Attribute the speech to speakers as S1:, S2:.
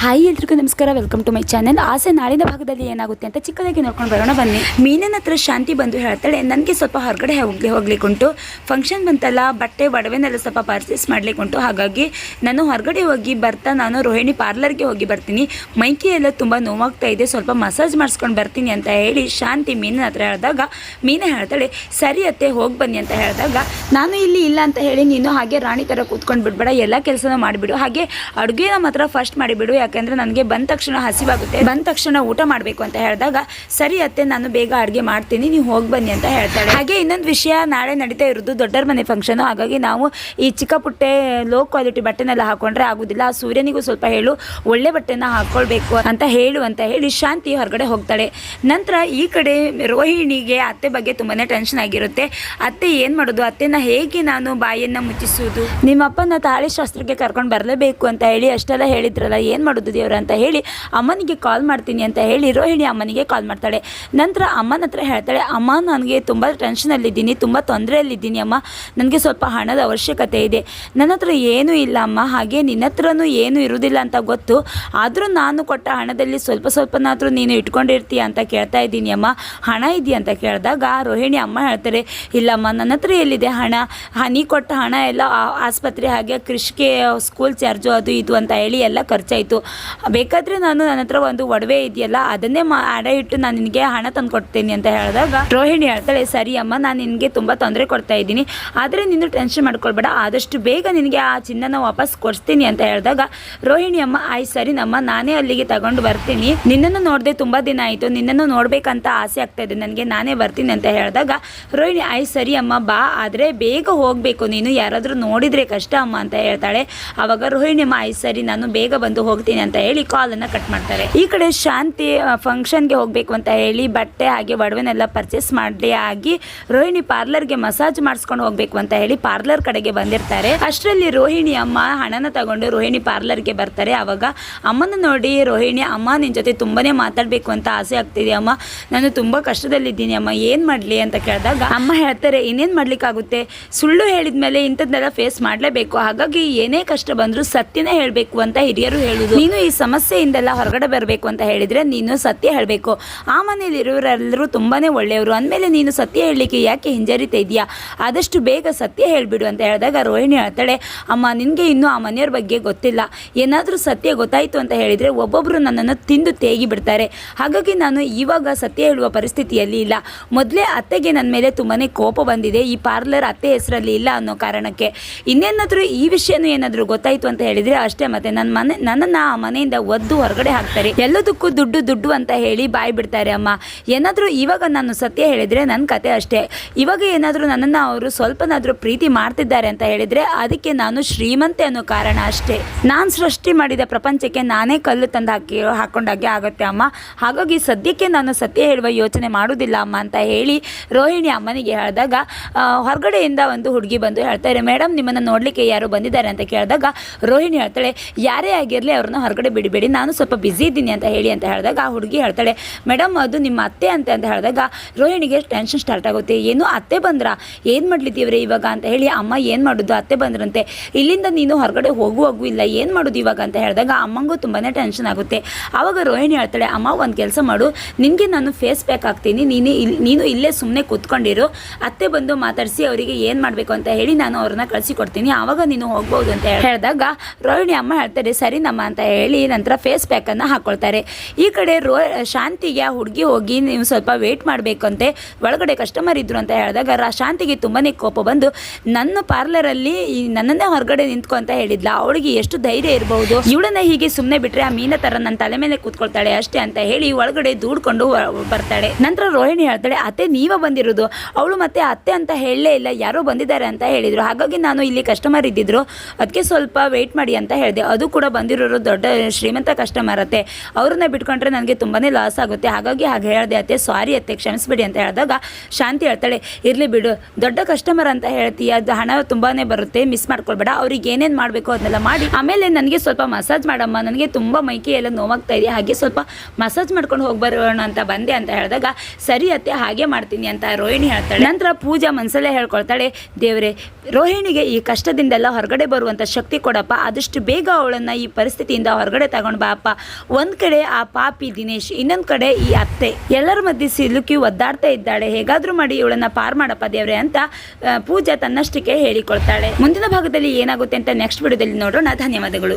S1: Hi ಎಲ್ರಿಗೂ ನಮಸ್ಕಾರ welcome to my channel ಆಸೆ ನಾಳಿನ ಭಾಗದಲ್ಲಿ ಏನಾಗುತ್ತೆ ಅಂತ ಚಿಕ್ಕದಾಗಿ ನೋಡ್ಕೊಂಡು ಬರೋಣ, ಬನ್ನಿ. ಮೀನನ ಹತ್ರ ಶಾಂತಿ ಬಂದು ಹೇಳ್ತಾಳೆ, ನನಗೆ ಸ್ವಲ್ಪ ಹೊರಗಡೆ ಹೋಗ್ಲಿ ಹೋಗ್ಲಿಕ್ಕುಂಟು ಫಂಕ್ಷನ್ ಬಂತಲ್ಲ, ಬಟ್ಟೆ ಒಡವೆನೆಲ್ಲ ಸ್ವಲ್ಪ ಪರ್ಚೇಸ್ ಮಾಡಲಿಕ್ಕುಂಟು ಹಾಗಾಗಿ ನಾನು ಹೊರಗಡೆ ಹೋಗಿ ಬರ್ತಾ, ನಾನು ರೋಹಿಣಿ ಪಾರ್ಲರ್ಗೆ ಹೋಗಿ ಬರ್ತೀನಿ. ಮೈಕಿ ಎಲ್ಲ ತುಂಬ ನೋವಾಗ್ತಾ ಇದೆ, ಸ್ವಲ್ಪ ಮಸಾಜ್ ಮಾಡಿಸ್ಕೊಂಡು ಬರ್ತೀನಿ ಅಂತ ಹೇಳಿ ಶಾಂತಿ ಮೀನಿನ ಹತ್ರ ಹೇಳಿದಾಗ, ಮೀನ ಹೇಳ್ತಾಳೆ, ಸರಿ ಅತ್ತೆ, ಹೋಗಿ ಬನ್ನಿ ಅಂತ ಹೇಳಿದಾಗ, ನಾನು ಇಲ್ಲಿ ಇಲ್ಲ ಅಂತ ಹೇಳಿ ನೀನು ಹಾಗೆ ರಾಣಿ ಥರ ಕೂತ್ಕೊಂಡು ಬಿಡ್ಬೇಡ, ಎಲ್ಲ ಕೆಲಸನೂ ಮಾಡಿಬಿಡು. ಹಾಗೆ ಅಡುಗೆನ ಮಾತ್ರ ಫಸ್ಟ್ ಮಾಡಿಬಿಡು ಯಾಕೆಂದ್ರೆ ನನಗೆ ಬಂದ ತಕ್ಷಣ ಹಸಿವಾಗುತ್ತೆ. ಬಂದ ತಕ್ಷಣ ಊಟ ಮಾಡಬೇಕು ಅಂತ ಹೇಳಿದಾಗ, ಸರಿ ಅತ್ತೆ, ನಾನು ಬೇಗ ಅಡುಗೆ ಮಾಡ್ತೀನಿ, ನೀವು ಹೋಗಿ ಬನ್ನಿ ಅಂತ ಹೇಳ್ತಾಳೆ. ಹಾಗೆ ಇನ್ನೊಂದು ವಿಷಯ ನಾಳೆ ನಡೀತಾ ಇರೋದು ದೊಡ್ಡರ ಮನೆ ಫಂಕ್ಷನ್ ಹಾಗಾಗಿ ನಾವು ಈ ಚಿಕ್ಕ ಪುಟ್ಟೆ ಲೋ ಕ್ವಾಲಿಟಿ ಬಟ್ಟೆನೆಲ್ಲ ಹಾಕೊಂಡ್ರೆ ಆಗುದಿಲ್ಲ. ಆ ಸೂರ್ಯನಿಗೂ ಸ್ವಲ್ಪ ಹೇಳು, ಒಳ್ಳೆ ಬಟ್ಟೆನ ಹಾಕೊಳ್ಬೇಕು ಅಂತ ಹೇಳು ಅಂತ ಹೇಳಿ ಶಾಂತಿ ಹೊರಗಡೆ ಹೋಗ್ತಾಳೆ. ನಂತರ ಈ ಕಡೆ ರೋಹಿಣಿಗೆ ಅತ್ತೆ ಬಗ್ಗೆ ತುಂಬಾನೇ ಟೆನ್ಷನ್ ಆಗಿರುತ್ತೆ. ಅತ್ತೆ, ಏನ್ ಮಾಡೋದು? ಅತ್ತೆನ ಹೇಗೆ ನಾನು ಬಾಯಿಯನ್ನ ಮುಚ್ಚಿಸುವುದು? ನಿಮ್ಮ ಅಪ್ಪನ ತಾಳಿ ಶಾಸ್ತ್ರಕ್ಕೆ ಕರ್ಕೊಂಡು ಬರಲೇಬೇಕು ಅಂತ ಹೇಳಿ ಅಷ್ಟೆಲ್ಲ ಹೇಳಿದ್ರಲ್ಲ, ಏನು ಮಾಡೋದು? ದೇವ್ರ ಅಂತ ಹೇಳಿ ಅಮ್ಮನಿಗೆ ಕಾಲ್ ಮಾಡ್ತೀನಿ ಅಂತ ಹೇಳಿ ರೋಹಿಣಿ ಅಮ್ಮನಿಗೆ ಕಾಲ್ ಮಾಡ್ತಾಳೆ. ನಂತರ ಅಮ್ಮನ ಹತ್ರ ಹೇಳ್ತಾಳೆ, ಅಮ್ಮ, ನನಗೆ ತುಂಬ ಟೆನ್ಷನಲ್ಲಿದ್ದೀನಿ ತುಂಬ ತೊಂದರೆಯಲ್ಲಿದ್ದೀನಿ ಅಮ್ಮ. ನನಗೆ ಸ್ವಲ್ಪ ಹಣದ ಅವಶ್ಯಕತೆ ಇದೆ. ನನ್ನ ಹತ್ರ ಏನೂ ಇಲ್ಲ ಅಮ್ಮ, ಹಾಗೆ ನಿನ್ನ ಹತ್ರನೂ ಏನೂ ಇರುವುದಿಲ್ಲ ಅಂತ ಗೊತ್ತು. ಆದರೂ ನಾನು ಕೊಟ್ಟ ಹಣದಲ್ಲಿ ಸ್ವಲ್ಪ ಸ್ವಲ್ಪನಾದರೂ ನೀನು ಇಟ್ಕೊಂಡಿರ್ತೀಯ ಅಂತ ಕೇಳ್ತಾ ಇದ್ದೀನಿ ಅಮ್ಮ. ಹಣ ಇದೆಯಾ ಅಂತ ಕೇಳಿದಾಗ ರೋಹಿಣಿ ಅಮ್ಮ ಹೇಳ್ತಾರೆ ಇಲ್ಲಮ್ಮ ನನ್ನ ಹತ್ರ ಎಲ್ಲಿದೆ ಹಣ? ಹನಿ ಕೊಟ್ಟ ಹಣ ಎಲ್ಲ ಆಸ್ಪತ್ರೆ ಹಾಗೆ ಕೃಷಿಗೆ ಸ್ಕೂಲ್ ಚಾರ್ಜು ಅದು ಇದು ಅಂತ ಹೇಳಿ ಎಲ್ಲ ಖರ್ಚಾಯಿತು. ಬೇಕಾದರೆ ನಾನು ನನ್ನ ಹತ್ರ ಒಂದು ಒಡವೆ ಇದೆಯಲ್ಲ, ಅದನ್ನೇ ಮಾ, ಅಡ ಇಟ್ಟು ನಾನು ನಿನಗೆ ಹಣ ತಂದು ಕೊಡ್ತೀನಿ ಅಂತ ಹೇಳಿದಾಗ ರೋಹಿಣಿ ಹೇಳ್ತಾಳೆ, ಸರಿ ಅಮ್ಮ, ನಾನು ನಿನಗೆ ತುಂಬ ತೊಂದರೆ ಕೊಡ್ತಾ ಇದ್ದೀನಿ, ಆದರೆ ನೀನು ಟೆನ್ಷನ್ ಮಾಡ್ಕೊಳ್ಬೇಡ, ಆದಷ್ಟು ಬೇಗ ನಿನಗೆ ಆ ಚಿನ್ನನ ವಾಪಸ್ ಕೊಡಿಸ್ತೀನಿ ಅಂತ ಹೇಳಿದಾಗ ರೋಹಿಣಿ ಅಮ್ಮ, ಆಯ್, ಸರಿ ನಮ್ಮ, ನಾನೇ ಅಲ್ಲಿಗೆ ತಗೊಂಡು ಬರ್ತೀನಿ, ನಿನ್ನನ್ನು ನೋಡದೆ ತುಂಬ ದಿನ ಆಯಿತು, ನಿನ್ನನ್ನು ನೋಡಬೇಕಂತ ಆಸೆ ಆಗ್ತಾ ಇದೆ, ನನಗೆ ನಾನೇ ಬರ್ತೀನಿ ಅಂತ ಹೇಳಿದಾಗ ರೋಹಿಣಿ, ಆಯ್, ಸರಿ ಅಮ್ಮ, ಬಾ, ಆದರೆ ಬೇಗ ಹೋಗಬೇಕು, ನೀನು ಯಾರಾದರೂ ನೋಡಿದರೆ ಕಷ್ಟ ಅಮ್ಮ ಅಂತ ಹೇಳ್ತಾಳೆ. ಆವಾಗ ರೋಹಿಣಿ ಅಮ್ಮ, ಆಯ್, ಸರಿ, ನಾನು ಬೇಗ ಬಂದು ಹೋಗ್ತೀನಿ ಅಂತ ಹೇಳಿ ಕಾಲನ್ನು ಕಟ್ ಮಾಡ್ತಾರೆ. ಈ ಕಡೆ ಶಾಂತಿ ಫಂಕ್ಷನ್ಗೆ ಹೋಗಬೇಕು ಅಂತ ಹೇಳಿ ಬಟ್ಟೆ ಹಾಗೆ ಒಡವೆನೆಲ್ಲ ಪರ್ಚೇಸ್ ಮಾಡಿ ಆಗಿ ರೋಹಿಣಿ ಪಾರ್ಲರ್ಗೆ ಮಸಾಜ್ ಮಾಡಿಸ್ಕೊಂಡು ಹೋಗಬೇಕು ಅಂತ ಹೇಳಿ ಪಾರ್ಲರ್ ಕಡೆಗೆ ಬಂದಿರ್ತಾರೆ. ಅಷ್ಟರಲ್ಲಿ ರೋಹಿಣಿ ಅಮ್ಮ ಹಣನ ತಗೊಂಡು ರೋಹಿಣಿ ಪಾರ್ಲರ್ಗೆ ಬರ್ತಾರೆ. ಅವಾಗ ಅಮ್ಮನ ನೋಡಿ ರೋಹಿಣಿ, ಅಮ್ಮ, ನಿನ್ ಜೊತೆ ತುಂಬಾನೇ ಮಾತಾಡ್ಬೇಕು ಅಂತ ಆಸೆ ಆಗ್ತಿದೆ ಅಮ್ಮ. ನಾನು ತುಂಬಾ ಕಷ್ಟದಲ್ಲಿದ್ದೀನಿ ಅಮ್ಮ. ಏನು ಮಾಡ್ಲಿ? ಅಂತ ಕೇಳಿದಾಗ ಅಮ್ಮ ಹೇಳ್ತಾರೆ, ಇನ್ನೇನು ಮಾಡ್ಲಿಕ್ಕಾಗುತ್ತೆ? ಸುಳ್ಳು ಹೇಳಿದ ಮೇಲೆ ಫೇಸ್ ಮಾಡಲೇಬೇಕು. ಹಾಗಾಗಿ ಏನೇ ಕಷ್ಟ ಬಂದ್ರು ಸತ್ಯನೇ ಹೇಳಬೇಕು ಅಂತ ಹಿರಿಯರು ಹೇಳುದು. ನೀನು ಈ ಸಮಸ್ಯೆಯಿಂದೆಲ್ಲ ಹೊರಗಡೆ ಬರಬೇಕು ಅಂತ ಹೇಳಿದರೆ ನೀನು ಸತ್ಯ ಹೇಳಬೇಕು. ಆ ಮನೇಲಿ ತುಂಬಾ ಒಳ್ಳೆಯವರು. ಅಂದಮೇಲೆ ನೀನು ಸತ್ಯ ಹೇಳಲಿಕ್ಕೆ ಯಾಕೆ ಹಿಂಜರಿತಾ ಇದೆಯಾ? ಆದಷ್ಟು ಬೇಗ ಸತ್ಯ ಹೇಳಿಬಿಡು ಅಂತ ಹೇಳಿದಾಗ ರೋಹಿಣಿ ಹೇಳ್ತಾಳೆ, ಅಮ್ಮ, ನಿನಗೆ ಇನ್ನೂ ಆ ಮನೆಯವ್ರ ಬಗ್ಗೆ ಗೊತ್ತಿಲ್ಲ. ಏನಾದರೂ ಸತ್ಯ ಗೊತ್ತಾಯಿತು ಅಂತ ಹೇಳಿದರೆ ಒಬ್ಬೊಬ್ಬರು ನನ್ನನ್ನು ತಿಂದು ತೇಗಿ ಬಿಡ್ತಾರೆ. ಹಾಗಾಗಿ ನಾನು ಇವಾಗ ಸತ್ಯ ಹೇಳುವ ಪರಿಸ್ಥಿತಿಯಲ್ಲಿ ಇಲ್ಲ. ಮೊದಲೇ ಅತ್ತೆಗೆ ನನ್ನ ಮೇಲೆ ತುಂಬಾ ಕೋಪ ಬಂದಿದೆ. ಈ ಪಾರ್ಲರ್ ಅತ್ತೆ ಹೆಸರಲ್ಲಿ ಇಲ್ಲ ಅನ್ನೋ ಕಾರಣಕ್ಕೆ. ಇನ್ನೇನಾದರೂ ಈ ವಿಷಯನೂ ಏನಾದರೂ ಗೊತ್ತಾಯಿತು ಅಂತ ಹೇಳಿದರೆ ಅಷ್ಟೇ ಮತ್ತೆ ನನ್ನ ಮನೆ, ನನ್ನನ್ನು ಮನೆಯಿಂದ ಒದ್ದು ಹೊರಗಡೆ ಹಾಕ್ತಾರೆ. ಎಲ್ಲದಕ್ಕೂ ದುಡ್ಡು ದುಡ್ಡು ಅಂತ ಹೇಳಿ ಬಾಯಿ ಬಿಡ್ತಾರೆ ಅಮ್ಮ. ಏನಾದರೂ ಇವಾಗ ನಾನು ಸತ್ಯ ಹೇಳಿದರೆ ನನ್ನ ಕತೆ ಅಷ್ಟೇ. ಇವಾಗ ಏನಾದರೂ ನನ್ನನ್ನು ಅವರು ಸ್ವಲ್ಪನಾದರೂ ಪ್ರೀತಿ ಮಾಡ್ತಿದ್ದಾರೆ ಅಂತ ಹೇಳಿದರೆ ಅದಕ್ಕೆ ನಾನು ಶ್ರೀಮಂತೆ ಅನ್ನೋ ಕಾರಣ ಅಷ್ಟೇ. ನಾನು ಸೃಷ್ಟಿ ಮಾಡಿದ ಪ್ರಪಂಚಕ್ಕೆ ನಾನೇ ಕಲ್ಲು ತಂದು ಹಾಕಿ, ಹಾಕೊಂಡಾಗೆ ಆಗುತ್ತೆ ಅಮ್ಮ. ಹಾಗಾಗಿ ಸದ್ಯಕ್ಕೆ ನಾನು ಸತ್ಯ ಹೇಳುವ ಯೋಚನೆ ಮಾಡೋದಿಲ್ಲ ಅಮ್ಮ ಅಂತ ಹೇಳಿ ರೋಹಿಣಿ ಅಮ್ಮನಿಗೆ ಹೇಳಿದಾಗ ಹೊರಗಡೆಯಿಂದ ಒಂದು ಹುಡುಗಿ ಬಂದು ಹೇಳ್ತಾರೆ ಮೇಡಮ್ ನಿಮ್ಮನ್ನು ನೋಡಲಿಕ್ಕೆ ಯಾರು ಬಂದಿದ್ದಾರೆ ಅಂತ ಕೇಳಿದಾಗ ರೋಹಿಣಿ ಹೇಳ್ತಾಳೆ, ಯಾರೇ ಆಗಿರಲಿ ಅವ್ರನ್ನ ಹೊರಗಡೆ ಬಿಡಬೇಡಿ ನಾನು ಸ್ವಲ್ಪ ಬ್ಯುಸಿ ಇದ್ದೀನಿ ಅಂತ ಹೇಳಿ ಅಂತ ಹೇಳಿದಾಗ ಆ ಹುಡುಗಿ ಹೇಳ್ತಾಳೆ ಮೇಡಮ್ ಅದು ನಿಮ್ಮ ಅತ್ತೆ ಅಂತ ಅಂತ ಹೇಳಿದಾಗ ರೋಹಿಣಿಗೆ ಟೆನ್ಷನ್ ಸ್ಟಾರ್ಟ್ ಆಗುತ್ತೆ. ಏನು ಅತ್ತೆ ಬಂದ್ರಾ? ಏನು ಮಾಡ್ಲಿದ್ದೀವ್ರೆ ಇವಾಗ? ಅಂತ ಹೇಳಿ, ಅಮ್ಮ, ಏನು ಮಾಡೋದು? ಅತ್ತೆ ಬಂದ್ರಂತೆ. ಇಲ್ಲಿಂದ ನೀನು ಹೊರಗಡೆ ಹೋಗುವಾಗೂ ಇಲ್ಲ, ಏನು ಮಾಡೋದು ಇವಾಗ? ಅಂತ ಹೇಳಿದಾಗ ಅಮ್ಮಂಗೂ ತುಂಬಾ ಟೆನ್ಷನ್ ಆಗುತ್ತೆ. ಆವಾಗ ರೋಹಿಣಿ ಹೇಳ್ತಾಳೆ, ಅಮ್ಮ, ಒಂದು ಕೆಲಸ ಮಾಡು. ನಿನಗೆ ನಾನು ಫೇಸ್ ಪ್ಯಾಕ್ ಹಾಕ್ತೀನಿ. ನೀನು ಇಲ್ಲಿ ನೀನು ಇಲ್ಲೇ ಸುಮ್ಮನೆ ಕೂತ್ಕೊಂಡಿರು. ಅತ್ತೆ ಬಂದು ಮಾತಾಡಿಸಿ ಅವರಿಗೆ ಏನು ಮಾಡಬೇಕು ಅಂತ ಹೇಳಿ ನಾನು ಅವ್ರನ್ನ ಕಳಿಸಿಕೊಡ್ತೀನಿ ಆವಾಗ ನೀನು ಹೋಗ್ಬೋದು ಅಂತ ಹೇಳಿದಾಗ ರೋಹಿಣಿ ಅಮ್ಮ ಹೇಳ್ತಾರೆ ಸರಿ ನಮ್ಮ ಅಂತ ನಂತರ ಫೇಸ್ ಪ್ಯಾಕನ್ನು ಹಾಕ್ಕೊಳ್ತಾರೆ ಈ ಕಡೆ ರೋ, ಶಾಂತಿಗೆ ಆ ಹುಡುಗಿ ಹೋಗಿ ನೀವು ಸ್ವಲ್ಪ ವೇಟ್ ಮಾಡಬೇಕಂತೆ, ಒಳಗಡೆ ಕಸ್ಟಮರ್ ಇದ್ದರು ಅಂತ ಹೇಳಿದಾಗ ರಾ, ಶಾಂತಿಗೆ ತುಂಬಾ ಕೋಪ ಬಂದು, ನನ್ನ ಪಾರ್ಲರಲ್ಲಿ ನನ್ನನ್ನೇ ಹೊರಗಡೆ ನಿಂತ್ಕೊ ಅಂತ ಹೇಳಿದ್ಲ ಅವಳಿಗೆ ಎಷ್ಟು ಧೈರ್ಯ ಇರಬಹುದು ಇವಳನ್ನ ಹೀಗೆ ಸುಮ್ಮನೆ ಬಿಟ್ರೆ ಆ ಮೀನ ತರ ನನ್ನ ತಲೆ ಮೇಲೆ ಕೂತ್ಕೊಳ್ತಾಳೆ ಅಷ್ಟೇ ಅಂತ ಹೇಳಿ ಒಳಗಡೆ ದೂಡ್ಕೊಂಡು ಬರ್ತಾಳೆ. ನಂತರ ರೋಹಿಣಿ ಹೇಳ್ತಾಳೆ, ಅತ್ತೆ ನೀವ ಬಂದಿರೋದು? ಅವಳು ಮತ್ತೆ ಅತ್ತೆ ಅಂತ ಹೇಳಲೇ ಇಲ್ಲ, ಯಾರೋ ಬಂದಿದ್ದಾರೆ ಅಂತ ಹೇಳಿದ್ರು. ಹಾಗಾಗಿ ನಾನು ಇಲ್ಲಿ ಕಸ್ಟಮರ್ ಇದ್ದಿದ್ರು. ಅದಕ್ಕೆ ಸ್ವಲ್ಪ ವೆಯ್ಟ್ ಮಾಡಿ ಅಂತ ಹೇಳಿದೆ. ಅದು ಕೂಡ ಬಂದಿರೋರು ಶ್ರೀಮಂತ ಕಸ್ಟಮರ್ ಅತ್ತೆ, ಅವ್ರನ್ನ ಬಿಟ್ಕೊಂಡ್ರೆ ನನಗೆ ತುಂಬಾ ಲಾಸ್ ಆಗುತ್ತೆ. ಹಾಗಾಗಿ ಹಾಗೆ ಹೇಳಿದೆ ಅತ್ತೆ ಸಾರಿ ಅತ್ತೆ, ಕ್ಷಮಿಸ್ಬಿಡಿ ಅಂತ ಹೇಳಿದಾಗ ಶಾಂತಿ ಹೇಳ್ತಾಳೆ, ಇರಲಿ ಬಿಡು, ದೊಡ್ಡ ಕಸ್ಟಮರ್ ಅಂತ ಹೇಳ್ತೀಯ, ಅದು ಹಣ ತುಂಬಾ ಬರುತ್ತೆ ಮಿಸ್ ಮಾಡ್ಕೊಳ್ಬೇಡ, ಅವ್ರಿಗೆ ಏನೇನು ಮಾಡಬೇಕು ಅದನ್ನೆಲ್ಲ ಮಾಡಿ, ಆಮೇಲೆ ನನಗೆ ಸ್ವಲ್ಪ ಮಸಾಜ್ ಮಾಡಮ್ಮ, ನನಗೆ ತುಂಬ ಮೈಕೈ ಎಲ್ಲ ನೋವಾಗ್ತಾ ಇದೆ, ಹಾಗೆ ಸ್ವಲ್ಪ ಮಸಾಜ್ ಮಾಡ್ಕೊಂಡು ಹೋಗಿ ಬರೋಣ ಅಂತ ಬಂದೆ ಅಂತ ಹೇಳಿದಾಗ, ಸರಿ ಅತ್ತೆ, ಹಾಗೆ ಮಾಡ್ತೀನಿ ಅಂತ ರೋಹಿಣಿ ಹೇಳ್ತಾಳೆ. ನಂತರ ಪೂಜಾ ಮನಸಲ್ಲೇ ಹೇಳ್ಕೊಳ್ತಾಳೆ, ದೇವರೇ, ರೋಹಿಣಿಗೆ ಈ ಕಷ್ಟದಿಂದೆಲ್ಲ ಹೊರಗಡೆ ಬರುವಂಥ ಶಕ್ತಿ ಕೊಡಪ್ಪ, ಆದಷ್ಟು ಬೇಗ ಅವಳನ್ನು ಈ ಪರಿಸ್ಥಿತಿಯಿಂದ ಮನೆಯಿಂದ ಹೊರಗಡೆ ತಗೊಂಡು ಬಾಪ ಒಂದ್ ಕಡೆ ಆ ಪಾಪಿ ದಿನೇಶ್, ಇನ್ನೊಂದ್ ಕಡೆ ಈ ಅತ್ತೆ. ಎಲ್ಲರ ಮಧ್ಯೆ ಸಿಲುಕಿ ಒದ್ದಾಡ್ತಾ ಇದ್ದಾಳೆ. ಹೇಗಾದ್ರೂ ಮಾಡಿ ಇವಳನ್ನ ಪಾರ್ ಮಾಡಪ್ಪ ದೇವ್ರೆ ಅಂತ ಪೂಜಾ ತನ್ನಷ್ಟಕ್ಕೆ ಹೇಳಿಕೊಳ್ತಾಳೆ. ಮುಂದಿನ ಭಾಗದಲ್ಲಿ ಏನಾಗುತ್ತೆ ಅಂತ ನೆಕ್ಸ್ಟ್ ವಿಡಿಯೋದಲ್ಲಿ ನೋಡೋಣ. ಧನ್ಯವಾದಗಳು.